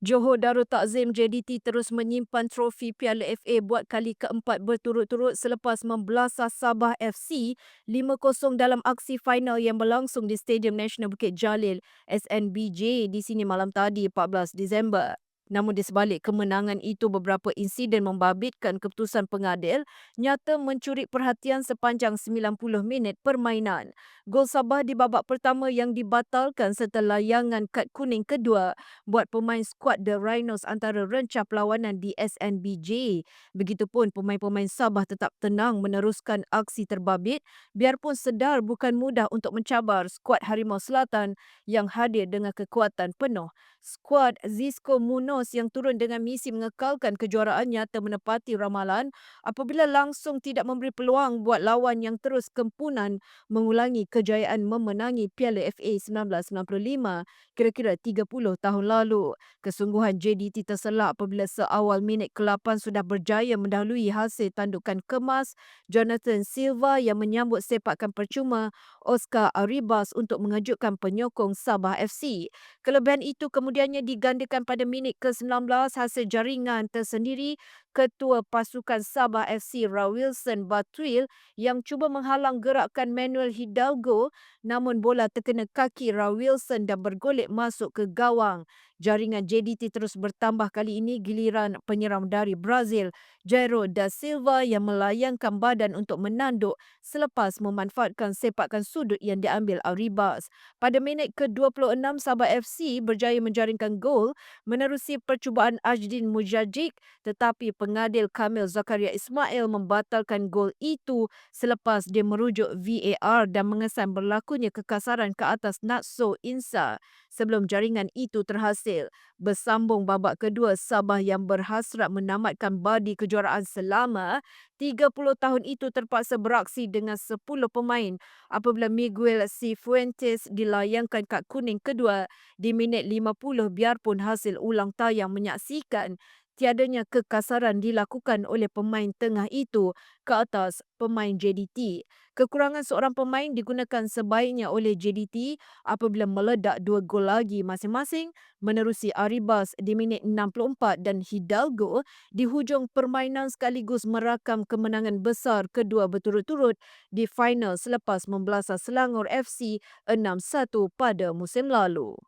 Johor Darul Takzim JDT terus menyimpan trofi Piala FA buat kali keempat berturut-turut selepas membelasah Sabah FC 5-0 dalam aksi final yang berlangsung di Stadium Nasional Bukit Jalil SNBJ di sini malam tadi 14 Disember. Namun di sebalik kemenangan itu beberapa insiden membabitkan keputusan pengadil nyata mencuri perhatian sepanjang 90 minit permainan. Gol Sabah di babak pertama yang dibatalkan serta layangan kad kuning kedua buat pemain skuad The Rhinos antara rencah perlawanan di SNBJ. Begitupun pemain-pemain Sabah tetap tenang meneruskan aksi terbabit biarpun sedar bukan mudah untuk mencabar skuad Harimau Selatan yang hadir dengan kekuatan penuh. Skuad Zisco Munoz yang turun dengan misi mengekalkan kejuaraan nyata menepati ramalan apabila langsung tidak memberi peluang buat lawan yang terus kempunan mengulangi kejayaan memenangi Piala FA 1995 kira-kira 30 tahun lalu. Kesungguhan JDT terselak apabila seawal minit ke-8 sudah berjaya mendahului hasil tandukan kemas Jonathan Silva yang menyambut sepakan percuma Oscar Arribas untuk mengejutkan penyokong Sabah FC. Kelebihan itu kemudiannya digandakan pada minit ke-19 hasil jaringan tersendiri ketua pasukan Sabah FC Rawilson Batwil yang cuba menghalang gerakan Manuel Hidalgo namun bola terkena kaki Rawilson dan bergolek masuk ke gawang. Jaringan JDT terus bertambah kali ini giliran penyeram dari Brazil Jairo da Silva yang melayangkan badan untuk menanduk selepas memanfaatkan sepakan sudut yang diambil Arribas. Pada minit ke-26 Sabah FC berjaya menjaringkan gol menerusi percubaan Ajdin Mujajic tetapi pengadil Kamil Zakaria Ismail membatalkan gol itu selepas dia merujuk VAR dan mengesan berlakunya kekasaran ke atas Natso Insa sebelum jaringan itu terhasil. Bersambung babak kedua, Sabah yang berhasrat menamatkan badi kejuaraan selama 30 tahun itu terpaksa beraksi dengan 10 pemain apabila Miguel Cifuentes dilayangkan kad kuning kedua di minit 50 biarpun hasil ulang tayang menyaksikan tiadanya kekasaran dilakukan oleh pemain tengah itu ke atas pemain JDT. Kekurangan seorang pemain digunakan sebaiknya oleh JDT apabila meledak dua gol lagi masing-masing menerusi Arribas di minit 64 dan Hidalgo di hujung permainan sekaligus merakam kemenangan besar kedua berturut-turut di final selepas membelasah Selangor FC 6-1 pada musim lalu.